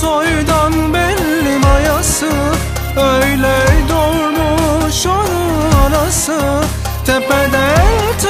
soydan belli mayası Öyle doğmuş onun orası Tepeden